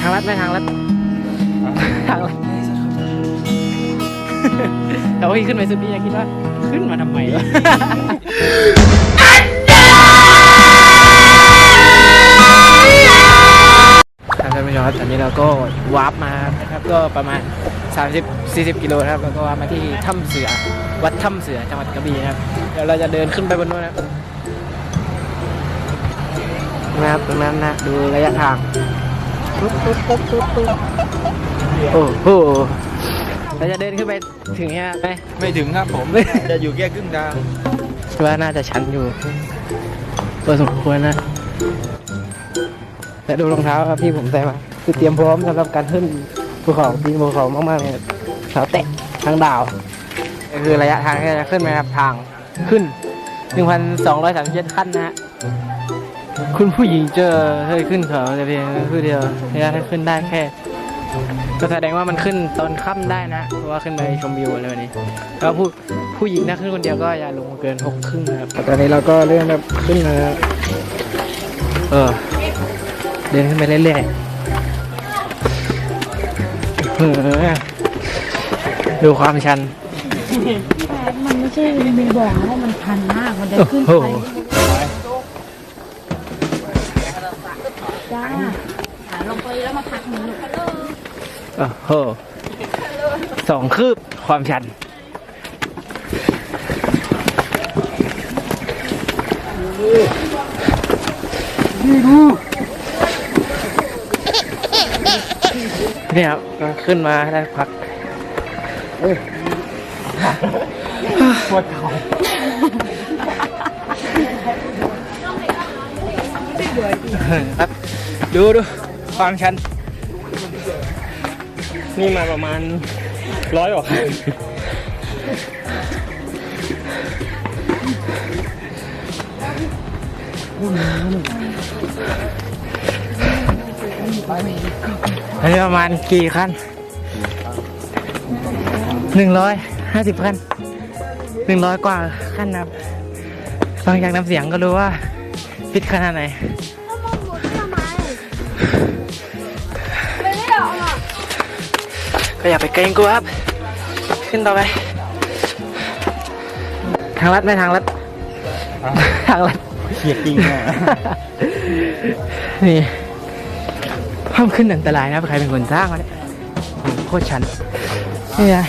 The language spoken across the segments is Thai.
ทางลัดไม่ทางลัดทางลัดแต่ว่าขึ้นไปสุดนี้อยากคิดว่า ขึ้นมาทำไมวะครับท่านผู้ชมครับตอนนี้เราก็วาร์ปมานะครับก็ประมาณ 30 40 กิโลนะครับแล้วก็วาร์ปมาที่ถ้ำเสือ วัดถ้ำเสือจังหวัดกระบี่นะครับเดี๋ยวเราจะเดินขึ้นไปบนนู้นนะครับนะครับตรงนั้นนะดูระยะทาง ปุ๊บปุ๊บปุ๊บปุ๊บปุ๊บโอ้โหเราจะเดินขึ้นไปถึงเนี้ยไหมไม่ถึงครับผม จะอยู่แค่ครึ่งทางว่าน่าจะชันอยู่พอสมควรนะและดูรองเท้าครับที่ผมใส่มาคือเตรียมพร้อมสำหรับการขึ้นภูเขาปีนภูเขามากๆเลยเท้าแตะทางดาวคือระยะทางที่จะขึ้นไปครับทางขึ้น 1,237ขั้นนะฮะ คุณผู้หญิงเจอเคยขึ้นเขาแต่เพียงคือเดียวระยะที่ขึ้นได้แค่ ก็แสดงว่ามันขึ้นตอนค่ำได้นะ เพราะว่าขึ้นไปชมวิวอะไรแบบนี้แล้วผู้ผู้หญิงนะขึ้นคนเดียวก็อย่าลงมาเกินหกครึ่งนะครับตอนนี้เราก็เริ่มแบบขึ้นมาแล้วเออ เดินขึ้นไปเรื่อยๆเออดูความชันมันไม่ใช่มีบอกนะว่ามันพันมากมันจะขึ้นโอ้ไป โอ้โหสองคืบความชันนี่ครับก็ขึ้นมาได้พักปวดเขาครับ ดูดูความชัน นี่มาประมาณร้อยกว่าขั้นอันนี้ประมาณกี่ขั้นหนึ่งร้อยห้าสิบขั้นหนึ่งร้อยกว่าขั้นนะครับฟังจากน้ำเสียงก็รู้ว่าพิษขนาดไหน ก็อย่าไปเกรงกลัวครับ ขึ้นต่อไป ทางลัดไม่ทางลัด ทางลัดเกียดจริงอะนี่ห้ามขึ้นอันตรายนะใครเป็นคนสร้างวะเนี่ยโอ้โหโคตรชันนี่นะ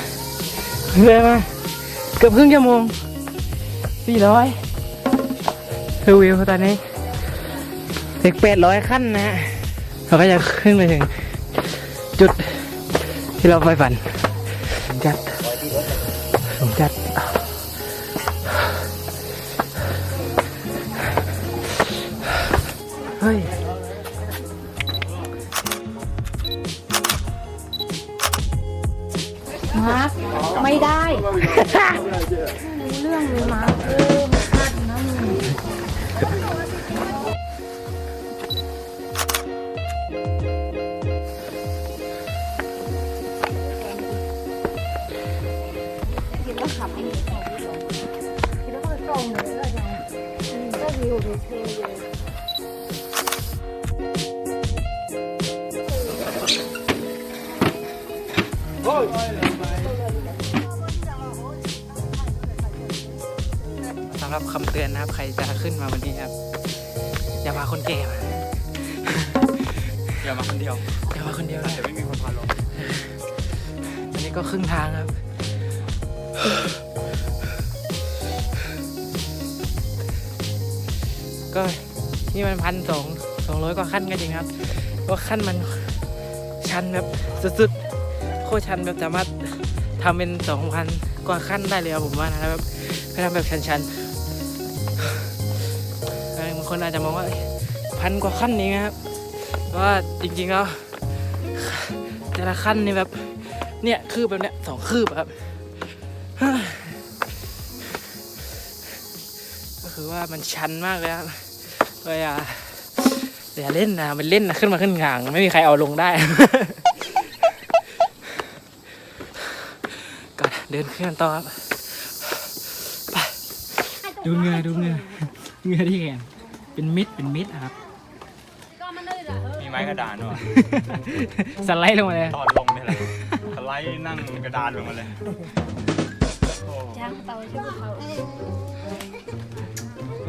เรือมาเกือบครึ่งชั่วโมงสี่ร้อยคือวิวตอนนี้เด็กแปดร้อยขั้นนะฮะเราก็จะขึ้นไปถึง จุด ที่เราไฟฝันผมจัดผมจัดเฮ้ยมาร์คไม่ได้รู้เรื่องเลยมาร์ค สำหรับคำเตือนนะครับ ใครจะขึ้นมาวันนี้ครับ อย่ามาคนแก่อย่ามาคนเดียวอย่ามาคนเดียวนะแต่ไม่มีคนพาลงอันนี้ก็ครึ่งทางครับ ก็นี่มันพันสองสองร้อยกว่าขั้นก็จริงครับว่าขั้นมันชันแบบสุดๆโคตรชันแบบสามารถทำเป็นสองพันกว่าขั้นได้เลยครับผมว่านะครับไปทำแบบชันๆบางคนอาจจะมองว่าพันกว่าขั้นนี้นะครับว่าจริงๆแล้วแต่ละขั้นนี่แบบเนี่ยคืบแบบเนี้ยสองคืบครับ ว่ามันชันมากเลยครับก็อย่าอย่าเล่นนะมันเล่นนะขึ้นมาขึ้นงาง ไม่มีใครเอาลงได้ก็เดินขึ้นกันต่อครับไปดูเหงือดูเหงือเหงือที่แขนเป็นมิดเป็นมิดอะครับก็มันเลยเหรอเออไม้กระดานด้วยสไลด์ลงมาเลยตอนลงเนี่ยแหละสไลด์นั่งกระดานลงมาเลยโอ้จ้างเตาใช่ไหมเขา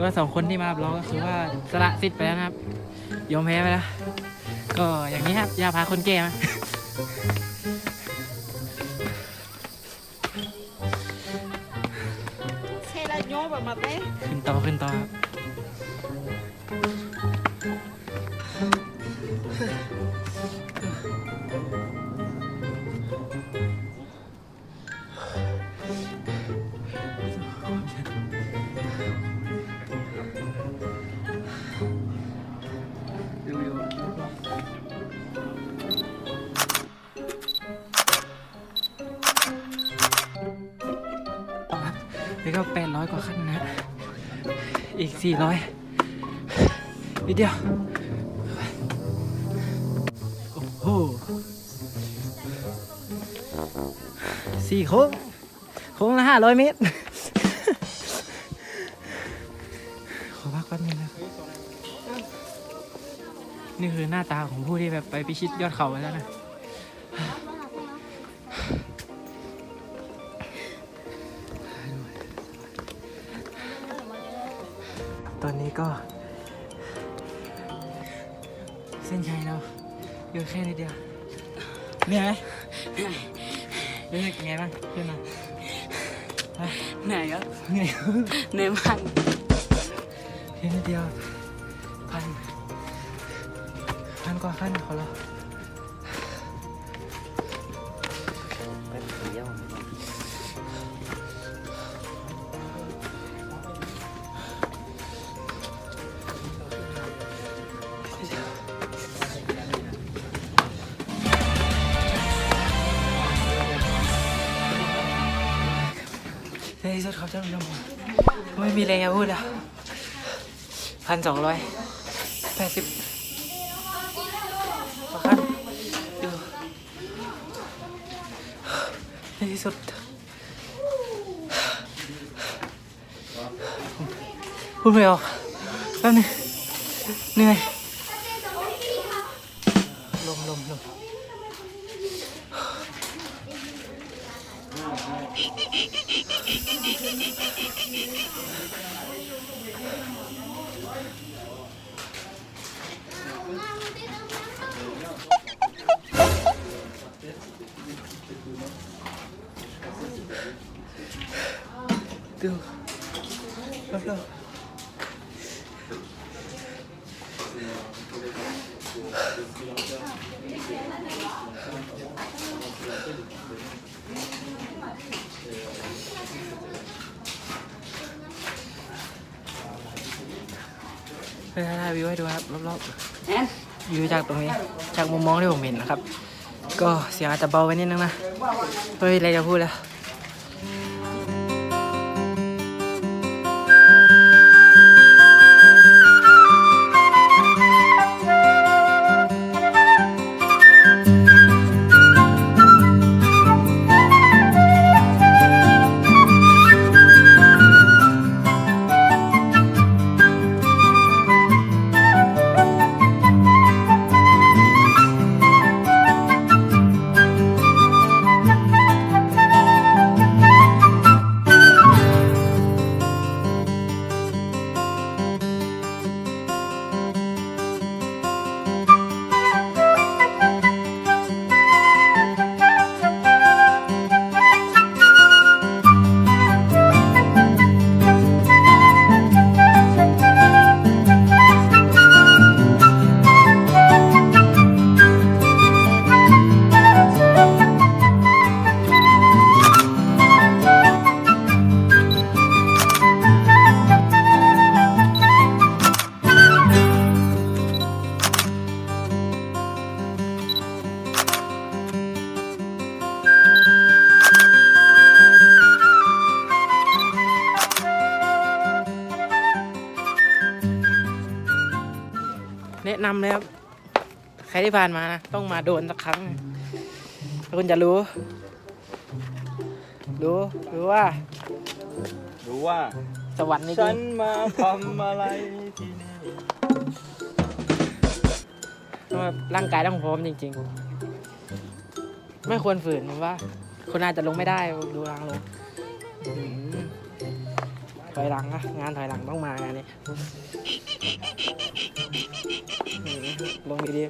ก็สองคนที่มาบล็อกก็คือว่าสละสิทธิ์ไปแล้วนะครับ ยอมแพ้ไปแล้ว ก็อย่างนี้ครับอย่าพาคนแก่มาเชลาโยแบบมาเต้ขึ้นต่อขึ้นต่อครับ นี่ก็แปดร้อยกว่าขั้นนะ อีกสี่ร้อยนิดเดียว โอ้โหสี่โค้ง โค้งละห้าร้อยเมตร ขอพักแป๊บนึงนะนี่คือหน้าตาของผู้ที่แบบไปพิชิตยอดเขาไปแล้วนะ ตอนนี้ก็ เส้นชัยแล้วอยู่แค่นิดเดียวเหนื่อยไหมรู้สึกยังไงบ้างขึ้นมาฮะเหนื่อยครับเหนื่อยเหนื่อยมากแค่นิดเดียวพันพันกว่าขั้นขอเรา ครับท่านผู้ชมไม่มีแรงจะพูดแล้วพันสองร้อยแปดสิบกว่าขั้นดูในที่สุดพูดไม่ออกแป๊บนึงเหนื่อย เฮ้ยถ่ายวิวให้ดูครับรอบๆแอนวิวจากตรงนี้จากมุมมองที่ผมเห็นนะครับ ก็เสียงอาจจะเบาไปนิดนึงนะไม่มีอะไรจะพูดแล้ว นะนำเลยครับ ใครที่ผ่านมานะต้องมาโดนสักครั้งแล้วคุณจะรู้ รู้ รู้ว่า รู้ว่า สวรรค์นี่จฉัรินงมาทำอะไรที่นี่เพราะว่าร่างกายต้องพร้อมจริง ๆ ไม่ควรฝืนผมว่า คนอาจจะลงไม่ได้ดูทางลงอืม ถอยหลังนะงานถอยหลังต้องมางานนี้อืมลงดี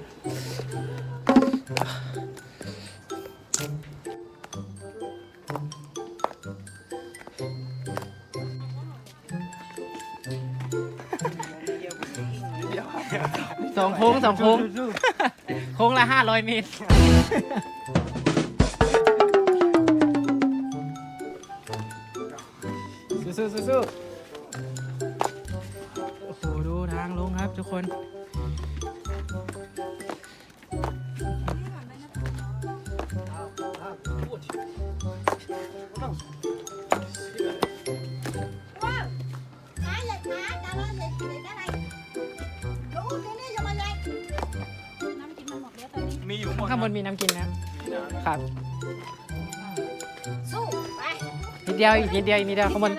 สองโค้งสองโค้ง โค้งละห้าร้อยเมตร สู้ๆสู้ๆโอ้โหดูทางลงครับทุกคน Ai vậy má? Tao nói gì thì cái này. Đủ cái này cho mình đây. น้ำกินมันหมดแล้วตอนนี้มีอยู่หมดข้างบนมีน้ำกินนะครับ Su, ไปนิดเดียวอีกนิดเดียวอีกนิดเดียวข้างบน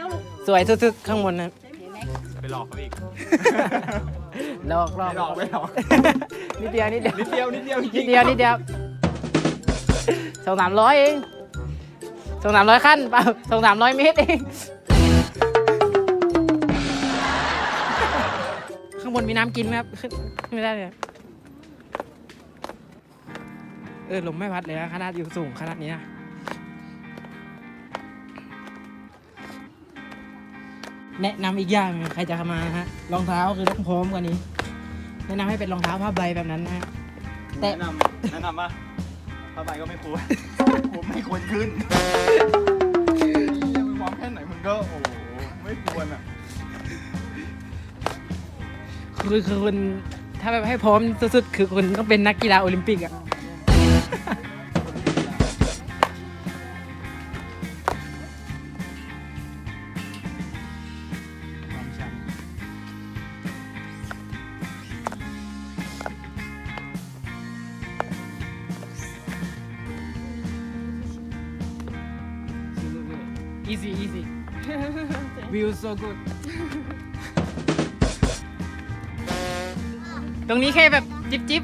สวยสุดๆข้างบนนะไปหลอกเขาอีก หลอกหลอกไม่หลอกไม่หลอก นิดเดียวนิดเดียวนิดเดียวนิดเดียวจรินิงดเดียวนิดเดียวสองสามร้อยเองสองสามร้อยขั้นเปล่าสองสามร้อยเมตรเอง ข้างบนมีน้ำกินไหมครับขึ้นขึ้นไม่ได้เลยเออลมไม่พัดเลยนะขนาดอยู่สูงขนาดนี้นะ แนะนำอีกอย่างหนึ่งใครจะมานะฮะรองเท้าคือต้องพร้อมกว่านี้ แนะนำให้เป็นรองเท้าผ้าใบแบบนั้นนะฮะแต่แนะนำแนะนำว่าผ้าใบก็ไม่ควรผมไม่ควรขึ้นยังมีความแค่ไหนมึงก็โอ้โหไม่ควรอะคือคือคุณถ้าแบบให้พร้อมสุดๆคือคุณต้องเป็นนักกีฬาโอลิมปิกอะ อีซี่อีซี่วิว so good ตรงนี้แค่แบบจิบจิบ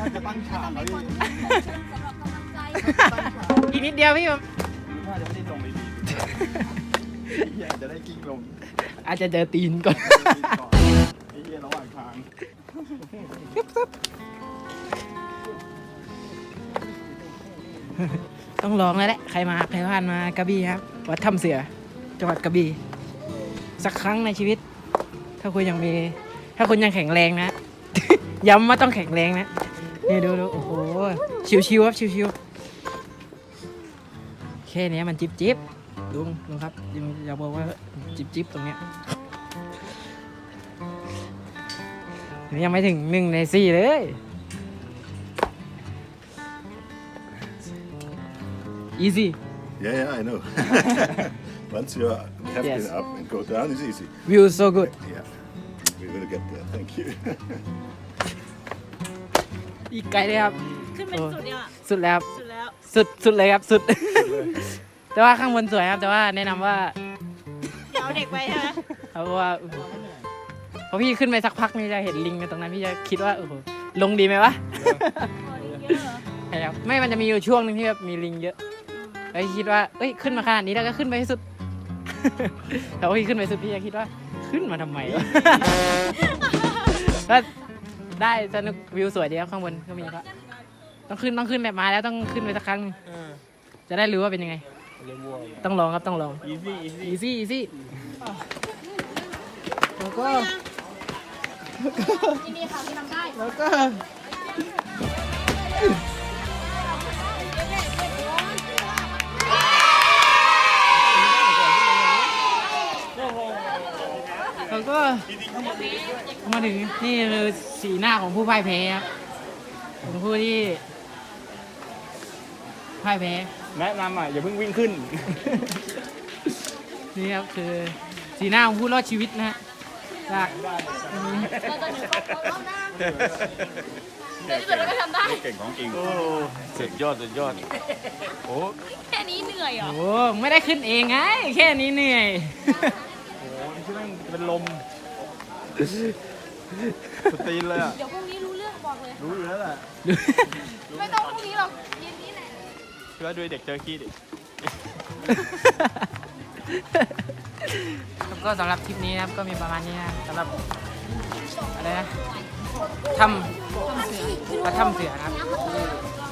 ถ้าจะตั้งฉากแล้วดิอีกนิดเดียวพี่แบบถ้าจะไม่ได้ลงไปดีเฮียจะได้กิ้งลง อาจจะเจอตีนก่อนไอ้เฮียระหว่างทางต้องลองแล้วแหละ ใครมา ใครผ่านมากระบี่ครับ วัดถ้ำเสือ จังหวัดกระบี่สักครั้งในชีวิต ถ้าคุณยังมี ถ้าคุณยังแข็งแรงนะ ย้ำว่าต้องแข็งแรงนะนี่ดูดูโอ้โห ชิวๆครับชิวๆแค่เนี้ยมันจิบจิบลุงลุงครับอย่าบอกว่าจิบจิบตรงเนี้ยยังไม่ถึงหนึ่งในสี่เลย easy Yeah, yeah, I know. Once you're happy Yes. up and go down, it's easy. view so good Yeah, we're gonna get there. Thank you. อีกไกลเลยครับ ขึ้นเป็นสุดเนี่ยสุดแล้วครับสุดแล้ว สุดสุดเลยครับสุด แต่ว่าข้างบนสวยครับ แต่ว่าแนะนำว่าเดี๋ยวเอาเด็กไปใช่ไหมเพราะว่าพอพี่ขึ้นไปสักพักนี่จะเห็นลิงกันตรงนั้นพี่จะคิดว่าโอ้โหลงดีไหมวะ พอดีเยอะเหรอ ใช่ครับไม่มันจะมีอยู่ช่วงหนึงที่แบบมีลิงเยอะ แล้วคิดว่าเอ้ยขึ้นมาขนาดนี้แล้วก็ขึ้นไปให้สุด แต่ว่าพี่ขึ้นไปสุดพี่จะคิดว่า ขึ้นมาทำไมวะ ก็ได้สนุกวิวสวยดีครับข้างบนก็มีครับต้องขึ้นต้องขึ้นแบบมาแล้วต้องขึ้นไปสักครั้งหนึ่งจะได้รู้ว่าเป็นยังไงต้องลองครับต้องลอง อีซี่อีซี่อีซี่อีซี่แล้วก็ ยินดีค่ะที่ทำได้ แล้วก็ มาถึงนี่คือสีหน้าของผู้พ่ายแพ้ครับของผู้ที่พ่ายแพ้แนะนำอะอย่าเพิ่งวิ่งขึ้น นี่ครับคือสีหน้าของผู้รอดชีวิตนะฮะจากเดี๋ยวที่สุดเราก็ทำได้ เก่งของจริงสุดยอดสุดยอดโอ้แค่นี้เหนื่อยเหรอ โอ้ไม่ได้ขึ้นเองไงแค่นี้เหนื่อยโหนี่ชื่อแม่งเป็นลม สตรีนเลยอะ เดี๋ยวพรุ่งนี้รู้เรื่องบอกเลย รู้อยู่แล้วแหละไม่ต้องพรุ่งนี้หรอกเย็นนี้แหละเพื่อด้วยเด็กเจอขี้ดิครับก็สำหรับคลิปนี้นะครับก็มีประมาณนี้นะสำหรับอะไรนะทำกระทำเสือนะครับ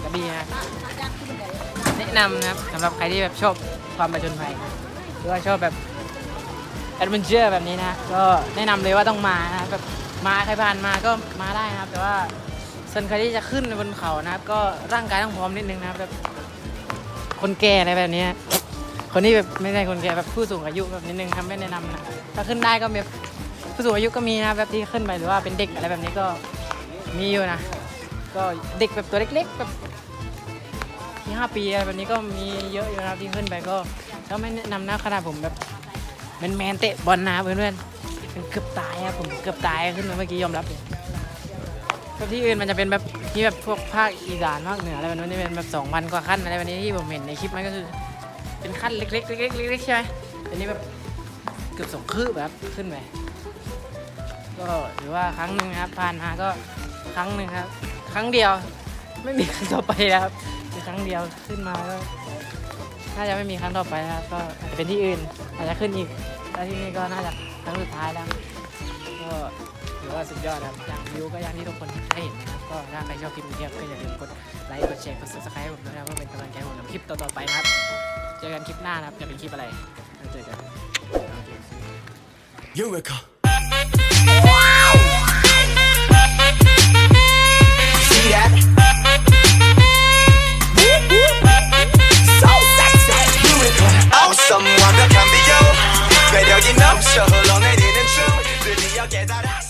กระบี่นะแนะนำนะครับสำหรับใครที่แบบชอบความประจนภัยหรือว่าชอบแบบแอดเวนเจอร์แบบนี้นะก็แนะนำเลยว่าต้องมานะครับแบบ มาใครผ่านมาก็มาได้นะครับ แต่ว่าส่วนใครที่จะขึ้นบนเขานะครับ ก็ร่างกายต้องพร้อมนิดนึงนะครับแบบคนแก่อะไรแบบนี้คนที่แบบไม่ใช่คนแก่แบบผู้สูงอายุแบบนิดนึงครับไม่แนะนำนะถ้าขึ้นได้ก็แบบผู้สูงอายุก็มีนะแบบที่ขึ้นไปหรือว่าเป็นเด็กอะไรแบบนี้ก็มีอยู่นะ ก็เด็กแบบตัวเล็กๆแบบที่ห้าปีอะไรแบบนี้ก็มีเยอะอยู่นะที่ขึ้นไปก็ก็ไม่แนะนำนะขนาดผมแบบแมนๆเตะบอลนะเพื่อนๆ เกือบตายครับผมเกือบตายขึ้นมาเมื่อกี้ยอมรับเลยแบบที่อื่นมันจะเป็นแบบที่แบบพวกภาคอีสานภาคเหนืออะไรแบบนี้เป็นแบบสองพันกว่าขั้นอะไรแบบนี้ที่ผมเห็นในคลิปมันก็คือ เป็นขั้นเล็กๆเล็กๆเล็กๆใช่ไหมอันนี้แบบเกือบสองคืบแบบขึ้นไปก็ถือว่าครั้งหนึ่งครับผ่านมาก็ครั้งหนึ่งครับ ครั้งเดียว ไม่มีครั้งต่อไปแล้วครับคือครั้งเดียวขึ้นมาก็น่าจะไม่มีครั้งต่อไปครับ ก็อาจจะเป็นที่อื่นอาจจะขึ้นอีกแล้วที่นี่ก็น่าจะ ครั้งสุดท้ายแล้ว ก็ถือว่าสุดยอดครับอย่างวิวก็อย่างที่ทุกคนได้เห็นนะครับ ก็ถ้าใครชอบคลิปนี้ก็อย่าลืมกดไลค์ กดแชร์ กดซับสไครต์ผมด้วยนะเพื่อเป็นกำลังใจให้ผมทำคลิปต่อๆไปครับ เจอกันคลิปหน้านะครับ จะเป็นคลิปอะไรเจอกัน Eureka! See. Someone that can be 괴력이 넘쳐 흘러내리는 춤 드디어 깨달아.